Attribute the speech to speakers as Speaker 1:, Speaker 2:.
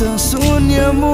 Speaker 1: ఎంత శూన్యము